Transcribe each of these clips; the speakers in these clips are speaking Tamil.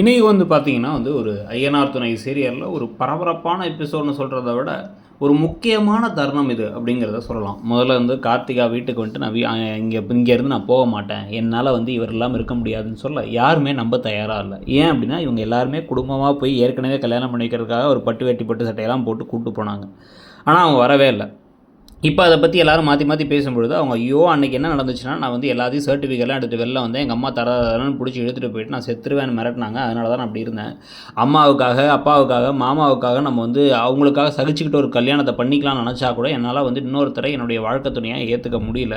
இன்றைக்கி வந்து பார்த்தீங்கன்னா வந்து ஒரு ஐயனார் துணை சீரியலில் ஒரு பரபரப்பான எபிசோட்னு சொல்கிறத விட ஒரு முக்கியமான தருணம் இது அப்படிங்கிறத சொல்லலாம். முதல்ல வந்து கார்த்திகா வீட்டுக்கு வந்துட்டு நான் இங்கே இங்கேருந்து நான் போக மாட்டேன். என்னால் வந்து இவர் இல்லாமல் இருக்க முடியாதுன்னு சொல்ல யாருமே நம்ப தயாராக இல்லை. ஏன் அப்படின்னா இவங்க எல்லாருமே குடும்பமாக போய் ஏற்கனவே கல்யாணம் பண்ணிக்கிறதுக்காக ஒரு பட்டு வெட்டி பட்டு சட்டையெல்லாம் போட்டு கூப்பிட்டு போனாங்க. ஆனால் அவங்க வரவே இல்லை. இப்போ அதை பற்றி எல்லாரும் மாற்றி மாற்றி பேசும்பொழுது அவங்க ஐயோ அன்றைக்கி என்ன நடந்துச்சுன்னா நான் வந்து எல்லாத்தையும் சர்டிஃபிகேட்லாம் எடுத்துகிட்டு வெளில வந்தேன் எங்கள் அம்மா தர தரன்னு பிடிச்சி எடுத்துகிட்டு போயிட்டு நான் செத்துருவேன் மிரட்டினாங்க. அதனால தான் நான் அப்படி இருந்தேன். அம்மாவுக்காக அப்பாவுக்காக மாமாவுக்காக நம்ம வந்து அவங்களுக்காக சகிச்சுக்கிட்டு ஒரு கல்யாணத்தை பண்ணிக்கலாம்னு நினச்சா கூட என்னால் வந்து இன்னொருத்தரை என்னுடைய வாழ்க்கை துணையாக ஏற்றுக்க முடியல.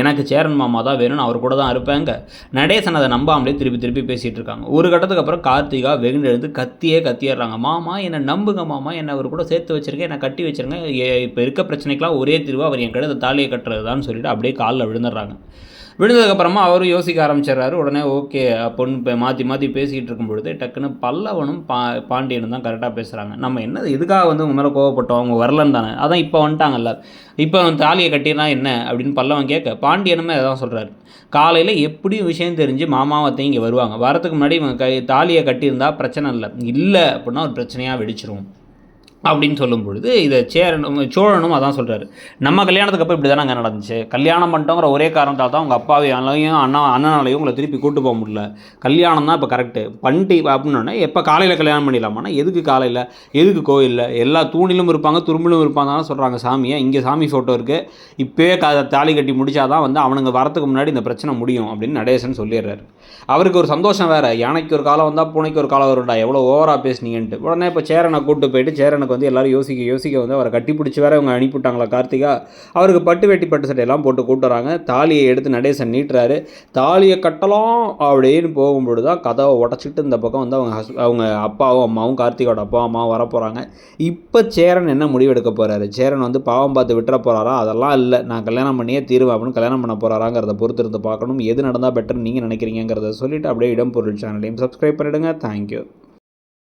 எனக்கு சேரன் மாமா தான் வேணும்னு அவர் கூட தான் இருப்பேங்க. நடேசன் அதை நம்பாமலே திருப்பி திருப்பி பேசிகிட்டு இருக்காங்க. ஒரு கட்டத்துக்கு அப்புறம் கார்த்திகா வெகுண்டு எழுந்து கத்தியே கத்திடுறாங்க மாமா என்னை நம்புங்க மாமா. என்னை அவர் கூட சேர்த்து வச்சிருக்கேன் என்னை கட்டி வச்சிருங்க. இப்போ இருக்க பிரச்சனைக்கெலாம் ஒரே தீர்வு அவர் என் கழுத தாலியை கட்டுறதுதான்னு சொல்லிட்டு அப்படியே காலில் விழுந்துடுறாங்க. விழுந்ததுக்கப்புறமா அவரும் யோசிக்க ஆரம்பிச்சிடுறாரு. உடனே ஓகே பொண்ணு இப்போ மாற்றி மாற்றி பேசிக்கிட்டு இருக்கும் பொழுது டக்குன்னு பல்லவனும் பா பாண்டியனும் தான் கரெக்டாக பேசுகிறாங்க நம்ம என்ன இதுக்காக வந்து உங்க மேலே கோவப்பட்டோம்? அவங்க வரலன்னு தானே? அதான் இப்போ வந்துட்டாங்கல்ல. இப்போ அவன் தாலியை கட்டினா என்ன அப்படின்னு பல்லவன் கேட்க பாண்டியனுமே அதான் சொல்கிறாரு காலையில் எப்படியும் விஷயம் தெரிஞ்சு மாமாவத்தையும் இங்கே வருவாங்க. வரத்துக்கு முன்னாடி இவங்க கை தாலியை கட்டியிருந்தா பிரச்சனை இல்லை. இல்லை அப்படின்னா ஒரு பிரச்சனையாக வெடிச்சிரும். அப்படின்னு சொல்லும் பொழுது இதை சேரனும் சோழனும் அதான் சொல்கிறாரு நம்ம கல்யாணத்துக்கு அப்புறம் இப்படி தானே அங்கே நடந்துச்சு? கல்யாணம் பண்ணிட்டோங்கிற ஒரே காரணத்தால் தான் உங்கள் அப்பாவையாலையும் அண்ணா அண்ணனாலையும் உங்களை திருப்பி கூட்டு போக முடியல. கல்யாணம் தான் இப்போ கரெக்டு பண்ணிட்டு அப்படின்னோடனே எப்போ காலையில் கல்யாணம் பண்ணிடலாமான்னா எதுக்கு காலையில்? எதுக்கு கோயிலில்? எல்லா தூணிலும் இருப்பாங்க துரும்பிலும் இருப்பாங்க சொல்கிறாங்க சாமியை. இங்கே சாமி ஃபோட்டோ இருக்குது இப்போயே க தாலி கட்டி முடிச்சாதான் வந்து அவனுங்க வரத்துக்கு முன்னாடி இந்த பிரச்சனை முடியும் அப்படின்னு நடேசன் சொல்லிடுறாரு. அவருக்கு ஒரு சந்தோஷம் வேறு. யானைக்கு ஒரு காலம் வந்தால் பூனைக்கு ஒரு காலம் வரும்டா. எவ்வளோ ஓவராக பேசுனீங்கன்ட்டு. உடனே இப்போ சேரனை கூப்பிட்டு போயிட்டு சேரனை சேரனுக்கு வந்து எல்லோரும் யோசிக்க யோசிக்க வந்து அவரை கட்டி பிடிச்சி வேற அவங்க அனுப்பிவிட்டாங்களா கார்த்திகா? அவருக்கு பட்டு வெட்டி பட்டு சட்டையெல்லாம் போட்டு கூட்டுறாங்க தாலியை எடுத்து நடேசன் நீட்டுறாரு. தாலியை கட்டலாம் அப்படின்னு போகும்பொழுது தான் கதவை உடச்சிட்டு இந்த பக்கம் வந்து அவங்க ஹஸ் அவங்க அப்பாவும் அம்மாவும் கார்த்திகோட அப்பா அம்மாவும் வர போகிறாங்க இப்போ சேரன் என்ன முடிவெடுக்க போகிறாரு சேரன் வந்து பாவம் பார்த்து விட்டுற போகிறாரா அதெல்லாம் இல்லை. நான் கல்யாணம் பண்ணியே தீர்வு அப்படின்னு கல்யாணம் பண்ண போகிறாராங்கிறத பொறுத்து இருந்து பார்க்கணும். எது நடந்தால் பெட்டர்னு நீங்கள் நினைக்கிறீங்கிறத சொல்லிவிட்டு அப்படியே இடம் பொருள் சேனலையும் சப்ஸ்கிரைப் பண்ணிவிடுங்க தேங்க்யூ